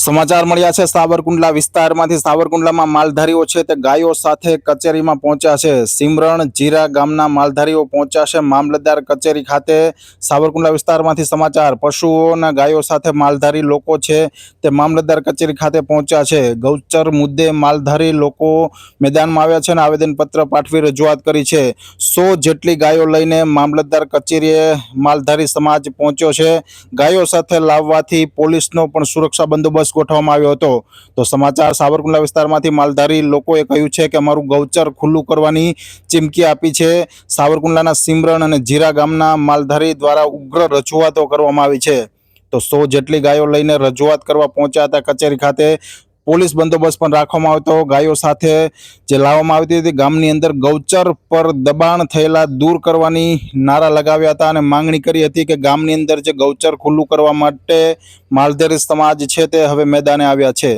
સમાચાર મળ્યા છે. સાવરકુંડલા વિસ્તારમાંથી સાવરકુંડલામાં માલધારીઓ છે તે ગાયો સાથે કચેરીમાં પહોંચ્યા છે. સિમરણ જીરા ગામના માલધારીઓ પહોંચ્યા છે. મામલતદાર કચેરી ખાતે સાવરકુંડલા વિસ્તારમાંથી સમાચાર. પશુઓના ગાયો સાથે માલધારી લોકો છે તે મામલતદાર કચેરી ખાતે પહોંચ્યા છે. ગૌચર મુદ્દે માલધારી લોકો મેદાનમાં આવ્યા છે અને આવેદનપત્ર પાઠવી રજૂઆત કરી છે. સો જેટલી ગાયો લઈને મામલતદાર કચેરીએ માલધારી સમાજ પહોંચ્યો છે. ગાયો સાથે લાવવાથી પોલીસનો પણ સુરક્ષા બંદોબસ્ત ગોઠવવામાં આવ્યો હતો. તો સમાચાર સાવરકુંડલા વિસ્તારમાંથી માલધારી લોકોએ કહ્યું છે કે અમારું ગૌચર ખુલ્લું કરવાની ચીમકી આપી છે. સાવરકુંડલાના સિમરણ અને જીરા ગામના માલધારી દ્વારા ઉગ્ર રજૂઆતો કરવામાં આવી છે. તો સો જેટલી ગાયો લઈને રજૂઆત કરવા પહોંચ્યા હતા કચેરી ખાતે. પોલીસ બંદોબસ્ત પણ રાખવામાં આવતો. ગાયો સાથે જે લાવવામાં આવતી હતી, ગામની અંદર ગૌચર પર દબાણ થયેલા દૂર કરવાની નારા લગાવ્યા હતા અને માંગણી કરી હતી કે ગામની અંદર જે ગૌચર ખુલ્લું કરવા માટે માલધારી સમાજ છે તે હવે મેદાને આવ્યા છે.